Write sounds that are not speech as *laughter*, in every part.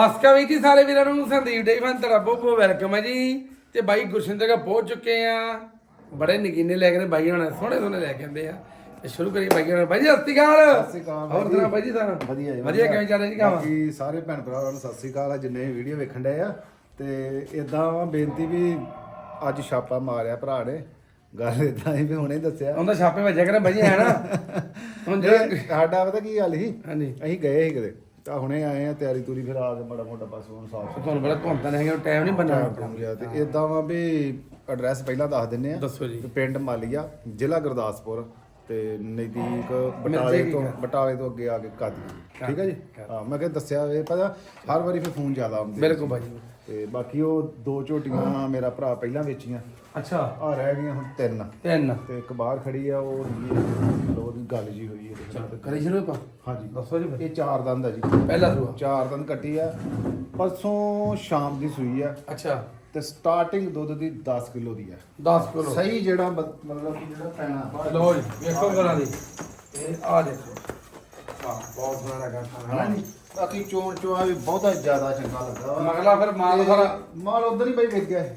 ਨਮਸਕਾਰ ਵੀ ਜੀ ਸਾਰੇ ਵੀਰਾਂ ਨੂੰ ਸੰਦੀਪ ਡੇ ਫਨ ਤੁਹਾਡਾ ਬਹੁਤ ਬਹੁਤ ਵੈਲਕਮ ਹੈ ਜੀ। ਤੇ ਬਾਈ ਗੁਰਸ਼ਿੰਦਰ ਦਾ ਪਹੁੰਚ ਚੁੱਕੇ ਆ। ਬੜੇ ਨਗੀਨੇ ਲੈ ਕੇ ਨੇ ਬਾਈ ਹੋਣਾ ਸੋਹਣੇ ਸੋਹਣੇ ਲੈ ਕੇ ਆਂਦੇ ਆ। ਤੇ ਸ਼ੁਰੂ ਕਰੀਏ ਬਾਈ ਹੋਣਾ। ਬਾਈ ਜੀ ਸਤਿ ਸ਼੍ਰੀ ਅਕਾਲ। ਸ਼੍ਰੀ ਹੋਰ ਜੀ। ਬਾਈ ਜੀ ਤੁਹਾਨੂੰ ਵਧੀਆ ਜੀ ਵਧੀਆ ਕਿਵੇਂ ਚੱਲ ਰਿਹਾ ਜੀ ਕੰਮ? ਬਾਕੀ ਸਾਰੇ ਭੈਣ ਭਰਾਵਾਂ ਨੂੰ ਸਤਿ ਸ੍ਰੀ ਅਕਾਲ ਆ ਜਿੰਨੇ ਵੀਡੀਓ ਵੇਖਣ ਡਏ ਆ। ਤੇ ਇਦਾਂ ਬੇਨਤੀ ਵੀ ਅੱਜ ਛਾਪਾ ਮਾਰਿਆ ਭਰਾ ਨੇ। ਗੱਲ ਇਦਾਂ ਹੀ ਵੀ ਹੁਣੇ ਦੱਸਿਆ। ਉਹਦਾ ਛਾਪੇ ਵੱਜਿਆ ਕਰੇ ਬਾਈ ਹੈ ਨਾ? *laughs* ਹੁਣ ਸਾਡਾ ਪਤਾ ਕੀ ਗੱਲ ਸੀ? ਹਾਂਜੀ। ਅਸੀਂ ਗਏ ਸੀ ਕਿਤੇ। ਤਾਂ ਹੁਣੇ ਆਏ ਆ ਤਿਆਰੀ ਤੂਰੀ ਫਿਰ ਆ ਕੇ ਬੜਾ ਮੋਟਾ ਬਸ ਹੁਣ ਸਾਫ਼ ਤੁਹਾਨੂੰ ਬੜਾ ਘੁੰਮਦਾ ਨਹੀਂ ਹੈਗਾ ਟਾਈਮ ਨਹੀਂ ਹੋ ਗਿਆ ਤੇ ਇਦਾਂ ਵਾ ਵੀ ਐਡਰੈਸ ਪਹਿਲਾਂ ਦੱਸ ਦਿੰਨੇ ਆ। ਦੱਸੋ ਜੀ। ਪਿੰਡ ਮਾਲੀਆ ਜ਼ਿਲ੍ਹਾ ਗੁਰਦਾਸਪੁਰ ਤੇ ਨਜ਼ਦੀਕ ਬਟਾਲੇ ਤੋਂ ਬਟਾਲੇ ਤੋਂ ਅੱਗੇ ਆ ਕੇ ਕਾਦੀ। ਠੀਕ ਹੈ ਜੀ? ਹਾਂ ਮੈਂ ਕਿਹਾ ਦੱਸਿਆ ਇਹ ਪਤਾ ਹਰ ਵਾਰੀ ਫਿਰ ਫੋਨ ਜ਼ਿਆਦਾ ਆਉਂਦੇ ਬਿਲਕੁਲ ਬਾਈ ਜੀ ਤੇ ਬਾਕੀ ਉਹ ਦੋ ਝੋਟੀਆਂ ਮੇਰਾ ਭਰਾ ਪਹਿਲਾਂ ਵੇਚੀਆਂ। ਅੱਛਾ। ਆ ਰਹਿ ਗਈਆਂ ਹੁਣ ਤਿੰਨ। ਤਿੰਨ। ਤੇ ਇੱਕ ਬਾਹਰ ਖੜੀ ਆ ਉਹ ਹੈ, ਉਹਦੀ ਗੱਲ ਜੀ ਹੋਈ ਹੈ ਕਰੀ ਸ਼ੁਰੂ ਆਪਾਂ ਹਾਂਜੀ। ਦੱਸੋ ਜੀ ਇਹ ਚਾਰ ਦੰਦ ਆ ਜੀ। ਪਹਿਲਾ ਸੂਆ। ਚਾਰ ਦੰਦ ਕੱਟੀ ਆ। ਪਰਸੋਂ ਸ਼ਾਮ ਦੀ ਸੂਈ ਆ। ਅੱਛਾ। ਤੇ ਸਟਾਰਟਿੰਗ ਦੁੱਧ ਦੀ 10 ਕਿਲੋ ਦੀ ਆ। 10 ਕਿਲੋ। ਸਹੀ ਜਿਹੜਾ ਮਤਲਬ ਕਿ ਜਿਹੜਾ ਪੈਣਾ ਲੋ ਜੀ ਵੇਖੋ ਕਰਾਂ ਦੀ। ਇਹ ਆ ਦੇਖੋ। ਵਾਹ ਬਹੁਤ ਸੋਹਣਾ ਲੱਗਾ। ਹਨਾ ਖਾਣਾ ਜੀ ਬਾਕੀ ਚੋਣ ਚੋਆ ਵੀ ਬਹੁਤਾ ਜ਼ਿਆਦਾ ਚੰਗਾ ਲੱਗਾ ਵਾ। ਮਗਲਾ ਫਿਰ ਮਾਲ ਤੇ ਸਾਰਾ ਮਾਲ ਉਧਰ ਹੀ ਬਈ ਵਿਕ ਗਿਆ ਇਹ।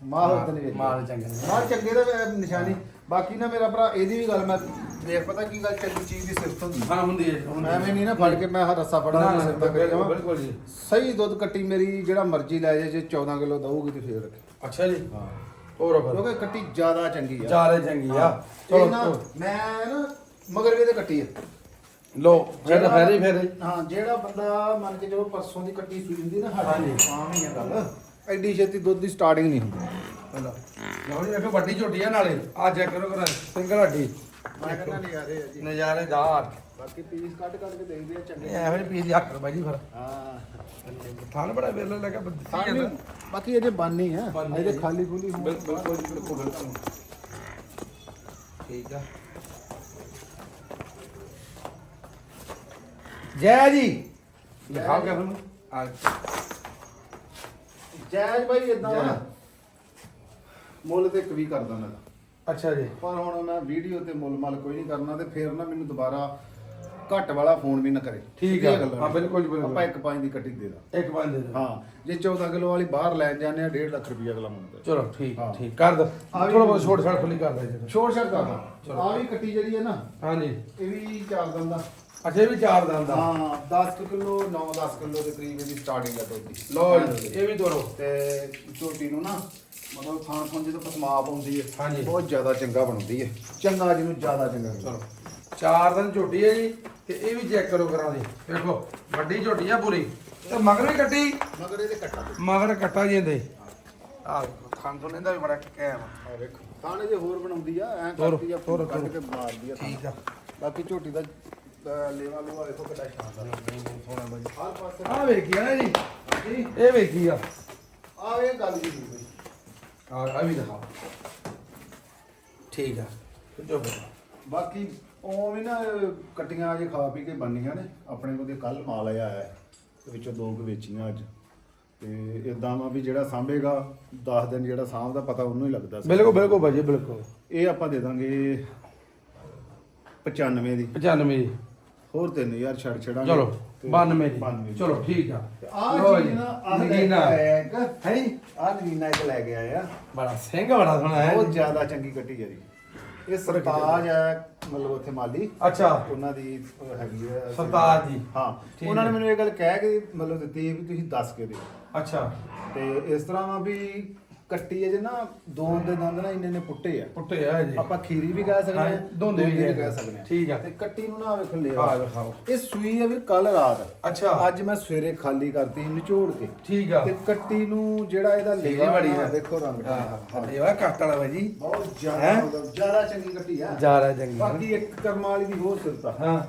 ਮਾਲ ਉਧਰ ਹੀ ਗਿਆ। ਮਾਲ ਚੰਗਾ ਨਹੀਂ। ਮਾਲ ਚੰਗੇ ਦਾ ਵੀ ਨਿਸ਼ਾਨੀ। ਬਾਕੀ ਨਾ ਮੇਰਾ ਭਰਾ ਇਹਦੀ ਵੀ ਗੱਲ ਮੈਂ ਦੇਖ ਪਤਾ ਕੀ ਗੱਲ ਚੰਗੀ ਚੀਜ਼ ਦੀ ਸਿਫਤ ਹੁੰਦੀ? ਹਾਂ ਹੁੰਦੀ ਹੈ ਹੁੰਦੀ ਹੈ। ਐਵੇਂ ਨਹੀਂ ਨਾ ਫੜ ਕੇ ਮੈਂ ਆਹ ਰੱਸਾ ਫੜਾ ਨਾ, ਨਾ, ਬਿਲਕੁਲ ਜਾਵਾਂ। ਬਿਲਕੁਲ ਜੀ। ਸਹੀ ਦੁੱਧ ਕੱਟੀ ਮੇਰੀ ਜਿਹੜਾ ਮਰਜ਼ੀ ਲੈ ਜੇ ਜੇ 14 ਕਿਲੋ ਦਊਗੀ ਤੇ ਫੇਰ। ਅੱਛਾ ਜੀ। ਹਾਂ। ਹੋਰ ਫਿਰ? ਕਿਉਂਕਿ ਕੱਟੀ ਜ਼ਿਆਦਾ ਚੰਗੀ ਆ। ਚਾਰੇ ਚੰਗੀ ਆ। ਚਲੋ ਮੈਂ ਨਾ ਮਗਰ ਵੀ ਤੇ ਕੱਟੀ ਆ। ਲੋ ਫਿਰ ਫੇਰੇ ਫੇਰੇ। ਹਾਂ ਜਿਹੜਾ ਬੰਦਾ ਮੰਨ ਕੇ ਚਲੋ ਪਰਸੋਂ ਦੀ ਕੱਟੀ ਸੂਈ ਹੁੰਦੀ ਨਾ ਹਾਂਜੀ। ਆਮ ਹੀ ਆ ਗੱਲ ਐਡੀ ਛੇਤੀ ਦੁੱਧ ਦੀ ਸਟਾਰਟਿੰਗ ਨਹੀਂ ਹੁੰਦੀ। ਲਓ ਲਓ ਜੀ ਵੇਖੋ ਵੱਡੀ ਝੋਟੀ ਆ ਨਾਲੇ। ਆ ਚੈੱਕ ਕਰੋ ਕਰਾਂ। ਸਿੰਗਲ ਹੱਡੀ। ਮੈਂ ਕਹਿੰਦਾ ਨਜ਼ਾਰੇ ਆ ਜੀ। ਨਜ਼ਾਰੇਦਾਰ ਬਾਕੀ ਪੀਸ ਕੱਟ ਕੱਟ ਕੇ ਦੇਖਦੇ ਆ ਚੰਗੇ ਇਹੋ ਜਿਹੀ ਪੀਸ ਹੱਕ ਬਾਈ ਜੀ ਫਿਰ। ਹਾਂ। ਥਾਨ ਬੜਾ ਵੇਲਾ ਲੱਗਾ ਹਾਂ ਨਹੀਂ, ਬਾਕੀ ਅਜੇ ਬਾਨੀ ਆ ਬਾਨੀ ਅਜੇ ਜੀ। ਖਾਲੀ ਖੁੱਲੀ ਹੋਣ। ਬਿਲਕੁਲ ਬਿਲਕੁਲ ਬਿਲਕੁਲ ਬਿਲਕੁਲ। ਠੀਕ ਆ। ਜੈ ਜੀ ਲਿਖਾਓ ਕਿ ਤੁਹਾਨੂੰ ਆ ਜਾਇਜ਼ ਬਾਈ ਇਦਾਂ। ਨਾ ਮੁੱਲ ਤੇ ਇੱਕ ਵੀ ਕਰਦਾ ਮੈਂ। ਅੱਛਾ ਜੀ ਪਰ ਹੁਣ ਮੈਂ ਵੀਡੀਓ ਤੇ ਮੁੱਲ ਮਲ ਕੋਈ ਨਹੀਂ ਕਰਨਾ ਤੇ ਫਿਰ ਨਾ ਮੈਨੂੰ ਦੁਬਾਰਾ ਘੱਟ ਵਾਲਾ ਫੋਨ ਵੀ ਨਾ ਕਰੇ ਠੀਕ ਆ। ਹਾਂ, ਬਿਲਕੁਲ ਜੀ, ਬਿਲਕੁਲ। ਆਪਾਂ ਇੱਕ ਪੰਜ ਦੀ ਕੱਟੀ ਦੇ ਦਾਂ ਇੱਕ ਬੰਦ ਦੇ। ਹਾਂ ਜੇ 14 ਕਿਲੋ ਵਾਲੀ ਬਾਹਰ ਲੈਣ ਜਾਂਦੇ ਆ 1.5 ਲੱਖ ਰੁਪਈਆ ਅਗਲਾ ਮੰਗਦਾ ਚਲੋ ਠੀਕ ਹਾਂ। ਠੀਕ ਕਰ ਦੋ ਆ ਵੀ- ਥੋੜਾ ਬਹੁਤ ਛੋਟ ਛਾਟ ਖੁੱਲੀ ਕਰ ਦੇ ਜੀ ਛੋੜ ਛੱਡ ਕਰਦਾ। ਆ ਵੀ ਕੱਟੀ ਜਿਹੜੀ ਹੈ ਨਾ ਹਾਂਜੀ ਇਹ ਵੀ ਚਾਰ ਦਿਨ ਦਾ ਇਹ ਵੀ ਚਾਰ ਦੰਦ ਦਾ ਹਾਂ 10 ਕਿਲੋ 9-10 ਕਿਲੋ ਦੇ ਕਰੀਬ ਇਹਦੀ ਸਟਾਰਟਿੰਗ ਹੈ ਦੁੱਧ ਦੀ ਲੋ ਇਹ ਵੀ ਦੋਰੋ ਤੇ ਝੋਟੀ ਨੂੰ ਨਾ ਮਤਲਬ ਖਾਣ ਖਾਣ ਜਦੋਂ ਪਸਮਾਪ ਆਉਂਦੀ ਹੈ ਹਾਂਜੀ। ਬਹੁਤ ਜ਼ਿਆਦਾ ਚੰਗਾ ਬਣਦੀ ਹੈ ਚੰਗਾ ਜਿਹਨੂੰ ਜ਼ਿਆਦਾ ਚੰਗਾ ਚਲੋ ਚਾਰ ਦਿਨ ਝੋਟੀ ਹੈ ਜੀ ਤੇ ਇਹ ਵੀ ਚੈੱਕ ਕਰੋ ਕਰਾਂ ਦੀ ਦੇਖੋ ਵੱਡੀ ਝੋਟੀ ਆ ਪੂਰੀ। ਤੇ ਮਗਰ ਵੀ ਕੱਟੀ? ਮਗਰ ਇਹਦੇ ਕੱਟਾ ਮਗਰ ਕੱਟਾ ਜੀ ਇਹਦੇ। ਆ ਖਾਨ ਤੋਂ ਇਹਦਾ ਵੀ ਬੜਾ ਕੈਮ ਆ। ਵੇਖੋ ਖਾਣੇ ਜੇ ਹੋਰ ਬਣਾਉਂਦੀ ਆ ਐ ਤੋਰੋ, ਕਰਦੀ ਆ ਤੋਰੋ, ਕੱਢ ਤੋਰੋ। ਕੇ ਮਾਰਦੀ ਆ ਠੀਕ ਆ। ਬਾਕੀ ਝੋਟੀ ਦਾ ਲੇਵਾ ਲੂਆ ਵੇਖੋ ਕਿੱਡਾ ਸ਼ਾਨਦਾਰ ਸੋਹਣਾ ਬਾਈ ਹਰ ਪਾਸੇ ਆ ਵੇਖੀ ਆ ਨਾ ਜੀ ਹਾਂਜੀ ਇਹ ਵੇਖੀ ਆ। ਆ ਇਹ ਗੱਲ ਜੀ। ਹੋਈ ਬਈ ਆ ਆ ਵੀ ਦਿਖਾ। ਠੀਕ ਆ। ਜੋ ਬਤਾ ਬਾਕੀ ਉਹ ਵੀ ਨਾ ਕਟੀਆਂ ਅਜੇ ਖਾ ਪੀ ਕੇ ਬੰਨੀਆਂ ਨੇ ਆਪਣੇ ਕੋਲ ਤੇ ਕੱਲ ਮਾਲ ਆਇਆ ਹੈ ਤੇ ਵਿੱਚੋਂ ਦੋ ਕੁ ਵੇਚੀਆਂ ਅੱਜ। ਤੇ ਇਦਾਂ ਵਾ ਵੀ ਜਿਹੜਾ ਸਾਂਭੇਗਾ 10 ਦਿਨ ਜਿਹੜਾ ਸਾਂਭਦਾ ਪਤਾ ਉਹਨੂੰ ਹੀ ਲੱਗਦਾ। ਸੀ। ਬਿਲਕੁਲ ਬਿਲਕੁਲ ਬਾਜੀ ਬਿਲਕੁਲ। ਇਹ ਆਪਾਂ ਦੇ ਦਾਂਗੇ 95 ਦੀ। 95 ਜੀ ਹੋਰ 3000 ਛੱਡ ਛੜਾਂਗੇ ਚਲੋ ਤੇ 92 ਜੀ। 92 ਚਲੋ ਠੀਕ ਆ। ਆ ਲਓ ਜੀ ਜੀ, ਨਾ ਆਹ ਲੈ ਕੇ ਨਗੀਨਾ। ਆਇਆ ਇੱਕ ਹੈ? ਆ ਨਗੀਨਾ ਇੱਕ ਲੈ ਕੇ ਆਇਆ। ਬੜਾ ਸਿੰਘ ਬੜਾ ਸੋਹਣਾ ਹੈ। ਬਹੁਤ ਜ਼ਿਆਦਾ ਚੰਗੀ ਕੱਟੀ ਹੈ ਜੀ। ਇਹ ਸਰਤਾਜ ਹੈ ਮਤਲਬ ਉੱਥੇ ਮਾਲੀ। ਅੱਛਾ। ਉਹਨਾਂ ਦੀ ਹੈਗੀ ਹੈ ਸਰਤਾਜ ਜੀ। ਹਾਂ। ਉਹਨਾਂ ਨੇ। ਮੈਨੂੰ ਇਹ ਗੱਲ ਕਹਿ ਕੇ ਮਤਲਬ ਦਿੱਤੀ ਵੀ ਤੁਸੀਂ ਦੱਸ ਕੇ ਦਿਓ। ਅੱਛਾ। ਤੇ ਇਸ ਤਰ੍ਹਾਂ ਵਾ ਵੀ ਕੱਟੀ ਹੈ ਜੇ ਨਾ ਦੋ ਦੇ ਦੰਦ ਨਾ ਇੰਨੇ ਨੇ ਪੁੱਟੇ ਆ। ਪੁੱਟੇ ਆ ਜੀ। ਆਪਾਂ ਖੀਰੀ ਵੀ ਕਹਿ ਸਕਦੇ ਹਾਂ, ਆ ਦੋਂਦੇ ਵੀ ਕਹਿ ਕਹਿ ਸਕਦੇ ਆ ਠੀਕ ਆ। ਤੇ ਕੱਟੀ ਨੂੰ ਨਾ ਵੇਖੋ ਲੈ ਆ ਦਿਖਾਓ। ਇਹ ਸੂਈ ਹੈ ਵੀ ਕੱਲ ਰਾਤ। ਅੱਛਾ। ਅੱਜ ਮੈਂ ਸਵੇਰੇ ਖਾਲੀ ਕਰਤੀ ਨਿਚੋੜ ਕੇ। ਠੀਕ ਆ। ਤੇ ਕੱਟੀ ਨੂੰ ਜਿਹੜਾ ਇਹਦਾ ਲੇਵਾ ਬੜੀ ਨਾ, ਆ। ਦੇਖੋ ਰੰਗ ਹਾਂ ਹਾਂ ਇਹ ਵਾ ਕੱਟ ਵਾਲਾ ਬਾਈ ਜੀ। ਬਹੁਤ ਹੈਂ? ਜ਼ਿਆਦਾ ਮਤਲਬ ਜ਼ਿਆਦਾ ਚੰਗੀ ਕੱਟੀ ਆ। ਜਾਰਾ ਚੰਗੀ। ਬਾਕੀ ਇੱਕ ਕਰਮ ਵਾਲੀ ਦੀ ਹੋਰ ਸਿਰਤਾ ਹਾਂ।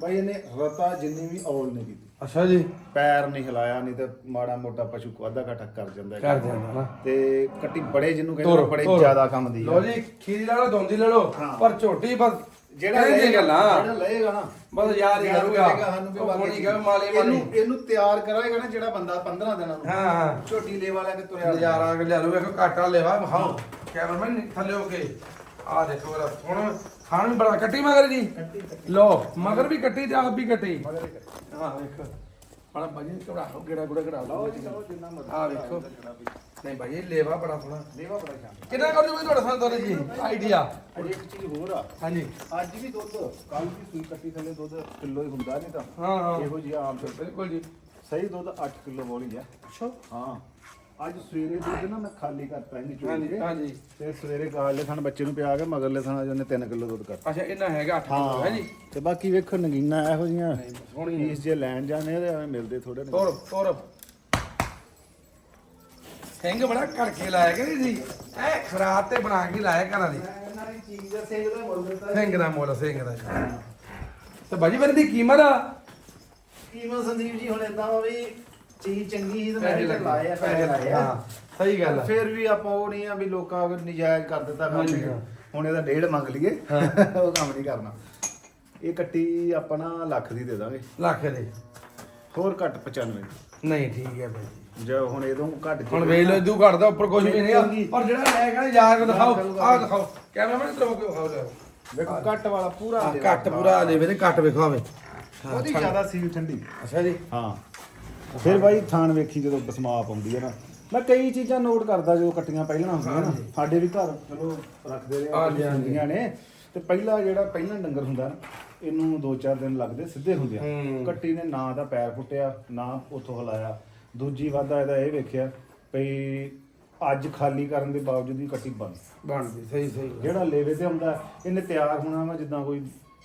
ਬਾਈ ਇਹਨੇ ਰਤਾ ਜਿੰਨੀ ਵੀ ਔਲ ਨਹੀਂ ਕੀਤੀ। ਅੱਛਾ ਜੀ। ਪੈਰ ਨਹੀਂ ਹਿਲਾਇਆ ਨਹੀਂ ਤੇ ਮਾੜਾ ਮੋਟਾ ਪਸ਼ੂ ਅੱਧਾ ਘਟਾ ਕਰ ਜਾਂਦਾ ਹੈ ਕਰ ਜਾਂਦਾ ਨਾ। ਤੇ ਕੱਟੀ ਬੜੇ ਜਿਹਨੂੰ ਕਹਿੰਦੇ ਬੜੇ। ਜ਼ਿਆਦਾ ਕੰਮ ਦੀ ਲੋ ਜੀ ਖੀਰੀ ਲੈ ਲਓ ਦੋਂਦੀ ਲੈ ਲਓ। ਪਰ ਝੋਟੀ ਬਸ ਜਿਹੜਾ ਲਏਗਾ ਗੱਲਾਂ। ਜਿਹੜਾ ਲਏਗਾ ਨਾ ਬਸ ਯਾਰ ਹੀ ਕਰੂਗਾ। ਸਾਨੂੰ ਵੀ ਬਾਕੀ ਮਾਲੇ ਇਹਨੂੰ ਇਹਨੂੰ ਤਿਆਰ ਕਰਾਏਗਾ ਨਾ ਜਿਹੜਾ ਬੰਦਾ 15 ਦਿਨਾਂ ਨੂੰ ਹਾਂ ਹਾਂ। ਝੋਟੀ ਲੈ ਵਾਲਾ ਕੇ ਤੁਰਿਆ ਨਜ਼ਾਰਾ ਕੇ ਲਿਆ ਲਓ ਵੇਖੋ ਕਾਟਾ ਲੈਵਾ। ਵਿਖਾਓ ਕੈਮਰਾਮੈਨ ਥੱਲੇ ਹੋ ਕੇ। ਆ ਦੇਖੋ ਮੇਰਾ ਹੁਣ ਖਾਣ ਵੀ ਬੜਾ ਕੱਟੀ ਮਗਰ ਜੀ? ਲੋ ਮਗਰ ਵੀ ਕੱਟੀ ਤੇ ਆਪ ਵੀ ਕੱਟੀ। ਹੀ। ਹਾਂ ਵੇਖੋ। ਬੜਾ ਬਾਈ ਘਬਰਾ ਹੋ ਗੇੜਾ ਗੁੜਾ ਘੜਾ ਲਓ ਜੀ ਜਿੰਨਾ ਮਰਜ਼ੀ ਆ ਵੇਖੋ। ਨਹੀਂ ਇਹ ਲੇਵਾ ਬੜਾ ਸੋਹਣਾ। ਦੇਵਾ ਬੜਾ ਸ਼ਾਨਦਾਰ। ਕਿੰਨਾ ਕਰ ਜੂਗੀ ਤੁਹਾਡਾ ਸੰਤੋਰੇ ਜੀ? ਆਈਡੀਆ। ਅਜੇ ਇੱਕ ਚੀਜ਼ ਹੋਰ ਆ। ਹਾਂਜੀ। ਅੱਜ ਵੀ ਦੁੱਧ ਕੱਲ ਵੀ ਸੂਈ ਕੱਟੀ ਥੱਲੇ ਦੁੱਧ ਕਿਲੋ ਹੀ ਹੁੰਦਾ ਨਹੀਂ ਤਾਂ। ਹਾਂ ਹਾਂ। ਇਹੋ ਜਿਹਾ ਆਮ ਤੇ ਬਿਲਕੁਲ ਜੀ। ਸਹੀ ਦੁੱਧ 8 ਕਿਲੋ ਬੋਲੀ ਆ। ਅੱਛਾ। ਹਾਂ। ਅੱਜ ਸਵੇਰੇ ਦੁੱਧ ਨਾ ਮੈਂ ਖਾਲੀ ਕਰਤਾ ਇਹਨੇ ਚੋਈ ਹਾਂਜੀ ਕੇ ਹਾਂਜੀ। ਤੇ ਸਵੇਰੇ ਗਾਲੇ ਥਣ ਬੱਚੇ ਨੂੰ ਪਿਆ ਕੇ ਮਗਰਲੇ ਥਣ ਅੱਜ ਉਹਨੇ 3 ਕਿਲੋ ਦੁੱਧ ਕਰਤਾ ਅੱਛਾ ਇਹਨਾਂ ਹੈਗਾ 8 ਕਿਲੋ ਹੈ ਜੀ? ਤੇ ਬਾਕੀ ਵੇਖੋ ਨਗੀਨਾ ਇਹੋ ਜੀਆਂ ਸੋਹਣੀ ਪੀਸ ਜੇ ਲੈਣ ਜਾਣੇ ਤੇ ਐਵੇਂ ਮਿਲਦੇ ਥੋੜੇ ਨੇ। ਤੋਰ ਤੋਰ। ਸਿੰਘ ਬੜਾ ਕਰਕੇ ਲਾਇਆ ਕਿ ਨਹੀਂ ਜੀ ਐ ਖਰਾਤ ਤੇ ਬਣਾ ਕੇ ਲਾਇਆ ਘਰਾਂ ਦੀ। ਇਹਨਾਂ ਦੀ ਚੀਜ਼ ਦਾ ਸਿੰਘ ਦਾ ਮੁੱਲ ਦਿੱਤਾ ਸਿੰਘ ਦਾ ਮੁੱਲ ਸਿੰਘ ਦਾ ਜੀ। ਤੇ ਬਾਜੀ ਫਿਰ ਦੀ ਕੀਮਤ ਆ? ਕੀਮਤ ਸੰਦੀਪ ਜੀ ਹੁਣ ਇਦਾਂ ਵਾ ਵੀ ਚੀਜ਼ ਚੰਗੀ ਸੀ ਤੇ ਮੈਂ ਪੈਸੇ ਲੱਗੇ। ਲਾਏ ਆ ਪੈਸੇ ਹਾਂ ਸਹੀ ਗੱਲ ਆ। ਫਿਰ ਵੀ ਆਪਾਂ ਉਹ ਨਹੀਂ ਆ ਵੀ ਲੋਕਾਂ ਅਗਰ ਨਜਾਇਜ਼ ਕਰ ਦਿੱਤਾ ਕੰਮ ਹਾਂਜੀ, ਹਾਂ। ਹੁਣ ਇਹਦਾ ਡੇਢ ਮੰਗ ਲਈਏ ਉਹ ਕੰਮ ਨਹੀਂ ਕਰਨਾ। ਇਹ ਕੱਟੀ ਆਪਾਂ ਨਾ ਲੱਖ ਦੀ ਦੇ ਦਾਂਗੇ। ਲੱਖ ਦੇ। ਹੋਰ ਘੱਟ 95 ਨਹੀਂ ਠੀਕ ਹੈ ਬਾਈ ਜੀ। ਜੇ ਹੁਣ ਇਹਦੋਂ ਘੱਟ ਹੁਣ ਵੇਖ ਲਓ ਇਦੂ ਘਟਦਾ ਉੱਪਰ ਕੁਝ ਵੀ ਨਹੀਂ ਆ। ਪਰ ਜਿਹੜਾ ਲੈ ਕਹਿੰਦੇ ਯਾਰ ਕੋ ਦਿਖਾਓ। ਆਹ ਦਿਖਾਓ। ਕੈਮਰਾਮੈਨ ਹੋ ਕੇ ਦਿਖਾਓ ਲੈ ਵੇਖੋ ਘੱਟ ਵਾਲਾ ਪੂਰਾ ਆਹ, ਘੱਟ ਪੂਰਾ ਲੈਵੇ ਤੇ ਘੱਟ ਵਿਖਾਵੇ ਉਹਦੀ ਜ਼ਿਆਦਾ ਸੀਲ ਠੰਡੀ। ਅੱਛਾ ਜੀ। ਹਾਂ। ਫਿਰ ਬਾਈ ਥਾਣ ਵੇਖੀ ਜਦੋਂ ਬਸਮਾਪ ਆਉਂਦੀ ਹੈ ਨਾ ਮੈਂ ਕਈ ਚੀਜ਼ਾਂ ਨੋਟ ਕਰਦਾ ਜਦੋਂ ਕੱਟੀਆਂ ਪਹਿਲਾਂ ਹੁੰਦੀਆਂ ਨਾ ਸਾਡੇ ਵੀ ਘਰ ਚਲੋ ਰੱਖਦੇ ਰਹੇ। ਹੁੰਦੀਆਂ ਨੇ ਤੇ ਪਹਿਲਾ ਜਿਹੜਾ ਪਹਿਲਾਂ ਡੰਗਰ ਹੁੰਦਾ ਨਾ ਇਹਨੂੰ 2-4 ਦਿਨ ਲੱਗਦੇ ਸਿੱਧੇ ਹੁੰਦੇ ਆ। ਕੱਟੀ ਨੇ ਨਾ ਦਾ ਪੈਰ ਫੁੱਟਿਆ ਨਾ ਉਥੋਂ ਹਲਾਇਆ। ਦੂਜੀ ਵਾਧਾ ਇਹਦਾ ਇਹ ਵੇਖਿਆ ਭਈ ਅੱਜ ਖਾਲੀ ਕਰਨ ਦੇ ਬਾਵਜੂਦ ਵੀ ਕੱਟੀ ਬੰਦ। ਬਣਦੀ ਸਹੀ ਸਹੀ ਜਿਹੜਾ ਲੇਵੇ ਤੇ ਆਉਂਦਾ ਇਹਨੇ ਤਿਆਰ ਹੋਣਾ ਵਾ ਜਿੱਦਾਂ ਕੋਈ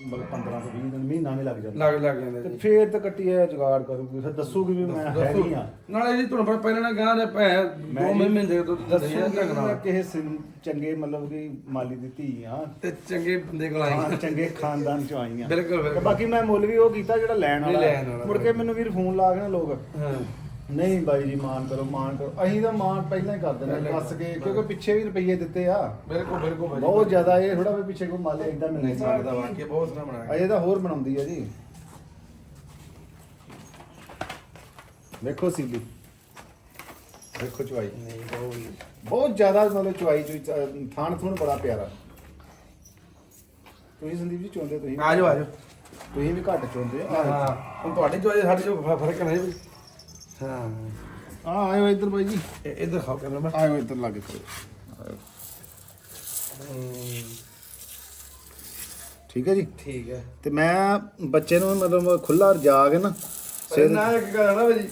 ਮਤਲਬ 15 ਤੋਂ 20 ਦਿਨ ਮਹੀਨਾ ਨਹੀਂ ਲੱਗ ਜਾਂਦਾ। ਲੱਗ ਲੱਗ ਜਾਂਦਾ ਤੇ ਜੀ। ਫੇਰ ਤਾਂ ਕੱਟੀ ਇਹ ਜੁਗਾੜ ਕਰੂਗੀ। ਫਿਰ ਦੱਸੂਗੀ ਵੀ ਮੈਂ ਹੈ ਨਹੀਂ ਆ। ਨਾਲੇ ਜੀ ਤੁਹਾਨੂੰ ਪਤਾ ਪਹਿਲਾਂ ਨਾ ਗਾਂ ਦੇ ਭੈ ਦੋ ਜੀ ਮਹੀਨੇ ਦੇ ਤੋਂ ਦੱਸਿਆ ਦੱਸੂਗੀ ਢੰਗ ਕਿ ਮੈਂ ਨਾਲ ਕਿਸੇ ਸਿੰ- ਚੰਗੇ ਮਤਲਬ ਕਿ ਮਾਲੀ ਦੀ ਧੀ ਆ। ਤੇ ਚੰਗੇ ਬੰਦੇ ਕੋਲ ਹਾਂ ਆਈ ਚੰਗੇ ਖਾਨਦਾਨ ਚੋਂ ਆਈ ਆ। ਬਿਲਕੁਲ ਤੇ ਬਿਲਕੁਲ ਬਾਕੀ ਮੈਂ ਮੁੱਲ ਵੀ ਉਹ ਕੀਤਾ ਜਿਹੜਾ ਲੈਣ ਨਹੀਂ, ਵਾਲਾ ਲੈਣ ਵਾਲਾ। ਮੁੜ ਕੇ ਮੈਨੂੰ ਵੀਰ ਫੋਨ ਲਾ ਕੇ ਨਾ ਲੋਕ। ਹਾਂ। ਨਹੀਂ ਬਾਈ ਜੀ ਮਾਨ ਕਰੋ ਮਾਨ ਕਰੋ। ਅਸੀਂ ਤਾਂ ਮਾਨ ਪਹਿਲਾਂ ਹੀ ਕਰ ਦਿੰਦੇ ਦੱਸ ਕੇ ਕਿਉਂਕਿ ਪਿੱਛੇ ਵੀ ਰੁਪਈਏ ਦਿੱਤੇ ਆ। ਬਿਲਕੁਲ ਬਿਲਕੁਲ ਭਾਜੀ ਬਹੁਤ ਜ਼ਿਆਦਾ ਇਹ ਥੋੜਾ ਵੀ ਪਿੱਛੇ ਕੋਈ ਮਾਲ ਏਦਾਂ ਮਿਲਣੇ ਨਹੀਂ ਸਕਦਾ ਵਾਕਿਆ ਬਹੁਤ ਸੋਹਣਾ ਬਣਾਇਆ। ਅਜੇ ਤਾਂ ਹੋਰ ਬਣਾਉਂਦੀ ਹੈ ਜੀ। ਵੇਖੋ ਸੀਲੀ। ਵੇਖੋ ਚਵਾਈ ਨਹੀਂ ਬਹੁਤ ਜ਼ਿਆਦਾ ਮਤਲਬ ਚਵਾਈ ਚੁਈ ਚ- ਥਾਣ ਥੁਣ ਬੜਾ ਪਿਆਰਾ। ਤੁਸੀਂ ਸੰਦੀਪ ਜੀ ਚੋਂਦੇ ਤੁਸੀਂ ਆ ਜਾਓ ਆ ਜਾਓ। ਤੁਸੀਂ ਵੀ ਘੱਟ ਚੋਂਦੇ ਆ ਹਾਂ। ਹੁਣ ਤੁਹਾਡੀ ਜੋ ਸਾਡੇ ਫ- ਫ਼ਰਕ ਹੈ ਜੀ ਹਾਂ। ਆ ਆਇਓ ਇੱਧਰ ਬਾਈ ਜੀ। ਇਹ ਇਧਰ ਖਾਓ ਕੈਮਰਾ ਮੈਂ ਆਇਓ ਇੱਧਰ ਲੱਗ ਕੇ। ਠੀਕ ਹੈ ਜੀ? ਠੀਕ ਹੈ। ਤੇ ਮੈਂ ਬੱਚੇ ਨੂੰ ਮਤਲਬ ਖੁੱਲਾ ਰਜਾ ਕੇ ਨਾ ਸਿਰ ਨਾ ਇੱਕ ਗੱਲ ਨਾ ਭਾਜੀ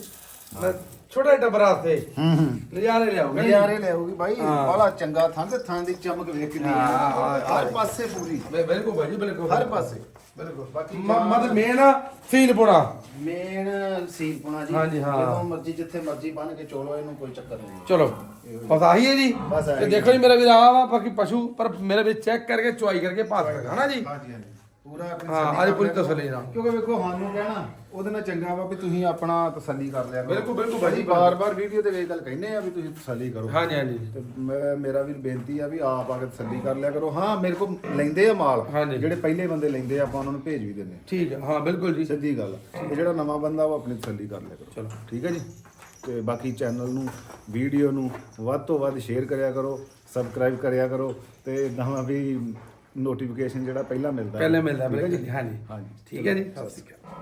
ਮੈਂ ਛੋਟੇ ਟੱਬਰਾਂ ਤੇ ਹੂੰ ਹੂੰ। ਨਜ਼ਾਰੇ ਲਿਆਉਂਗਾ ਨਜ਼ਾਰੇ ਲਿਆਉਗੀ ਬਾਈ ਹਾਂ। ਬੜਾ ਚੰਗਾ ਥਾਂ ਤੇ ਥਾਂ ਦੀ ਚਮਕ ਵੇਖ ਕੇ ਹਾਂ, ਹਾਂ, ਹਾਂ। ਹਰ ਪਾਸੇ ਪੂਰੀ। ਬਿਲਕੁਲ ਭਾਜੀ ਬਿਲਕੁਲ। ਹਰ ਪਾਸੇ। ਬਿਲਕੁਲ ਬਾਕੀ ਮੇਨ ਫੀਲ ਪੁਣਾ ਮੇਨ ਸੀਲ ਪੁਣਾ ਜੀ। ਹਾਂਜੀ, ਹਾਂ। ਜਦੋਂ ਮਰਜ਼ੀ ਜਿੱਥੇ ਮਰਜ਼ੀ ਬੰਨ ਕੇ ਚੋਲੋ ਇਹਨੂੰ ਕੋਈ ਚੱਕਰ ਨਹੀਂ। ਚਲੋ ਬਸ ਆਹੀ ਹੈ ਜੀ। ਬਸ ਆਹੀ ਤੇ ਦੇਖੋ ਜੀ ਮੇਰਾ ਵੀਰ ਆ ਵਾ ਬਾਕੀ ਪਸ਼ੂ ਪਰ ਮੇਰੇ ਵਿੱਚ ਚੈੱਕ ਕਰਕੇ ਚੁਆਈ ਕਰਕੇ ਪਾਸ ਕਰਦਾ ਹਨਾ ਜੀ? ਹਾਂਜੀ ਹਾਂਜੀ। ਪੂਰਾ ਹਾਂ, ਅੱਜ ਪੂਰੀ। ਤਸੱਲੀ ਨਾਲ। ਕਿਉਂਕਿ ਵੇਖੋ ਸਾਨੂੰ ਕਹਿਣਾ ਉਹਦੇ ਨਾਲ ਚੰਗਾ ਵਾ ਵੀ ਤੁਸੀਂ ਆਪਣਾ ਤਸੱਲੀ ਕਰ ਲਿਆ ਕਰੋ। ਬਿਲਕੁਲ, ਬਿਲਕੁਲ ਭਾਜੀ ਬਾਰ-ਬਾਰ ਵੀਡੀਓ ਤੇ ਇਹ ਗੱਲ ਕਹਿੰਦੇ ਆ ਵੀ ਤੁਸੀਂ ਤਸੱਲੀ ਕਰੋ। ਹਾਂਜੀ ਹਾਂਜੀ। ਤੇ ਮੈਂ- ਮੇਰਾ ਵੀ ਬੇਨਤੀ ਆ ਵੀ ਆਪ ਆ ਕੇ ਤਸੱਲੀ ਕਰ ਲਿਆ ਕਰੋ। ਹਾਂ ਮੇਰੇ ਕੋਲ ਲੈਂਦੇ ਆ ਮਾਲ ਹਾਂਜੀ। ਜਿਹੜੇ ਪਹਿਲੇ ਬੰਦੇ ਲੈਂਦੇ ਆ ਆਪਾਂ ਉਹਨਾਂ ਨੂੰ ਭੇਜ ਵੀ ਦਿੰਦੇ ਆ। ਠੀਕ ਹੈ ਹਾਂ ਬਿਲਕੁਲ ਜੀ। ਸਿੱਧੀ ਗੱਲ ਤੇ ਜਿਹੜਾ ਨਵਾਂ ਬੰਦਾ ਉਹ ਆਪਣੀ ਤਸੱਲੀ ਕਰ ਲਿਆ ਕਰੋ। ਚਲੋ। ਠੀਕ ਹੈ ਜੀ? ਤੇ ਬਾਕੀ ਚੈਨਲ ਨੂੰ ਵੀਡੀਓ ਨੂੰ ਵੱਧ ਤੋਂ ਵੱਧ ਸ਼ੇਅਰ ਕਰਿਆ ਕਰੋ ਸਬਸਕ੍ਰਾਈਬ ਕਰਿਆ ਕਰੋ ਤੇ ਨਵਾਂ ਵੀ ਨੋਟੀਫਿਕੇਸ਼ਨ ਜਿਹੜਾ ਪਹਿਲਾਂ ਮਿਲਦਾ ਹੈ। ਪਹਿਲੇ ਮਿਲਦਾ ਠੀਕ ਹੈ ਬਿਲਕੁਲ ਜੀ? ਜੀ ਹਾਂਜੀ। ਹਾਂਜੀ। ਠੀਕ ਹੈ ਜੀ? ਸਤਿ ਸ਼੍ਰੀ ਅਕਾਲ।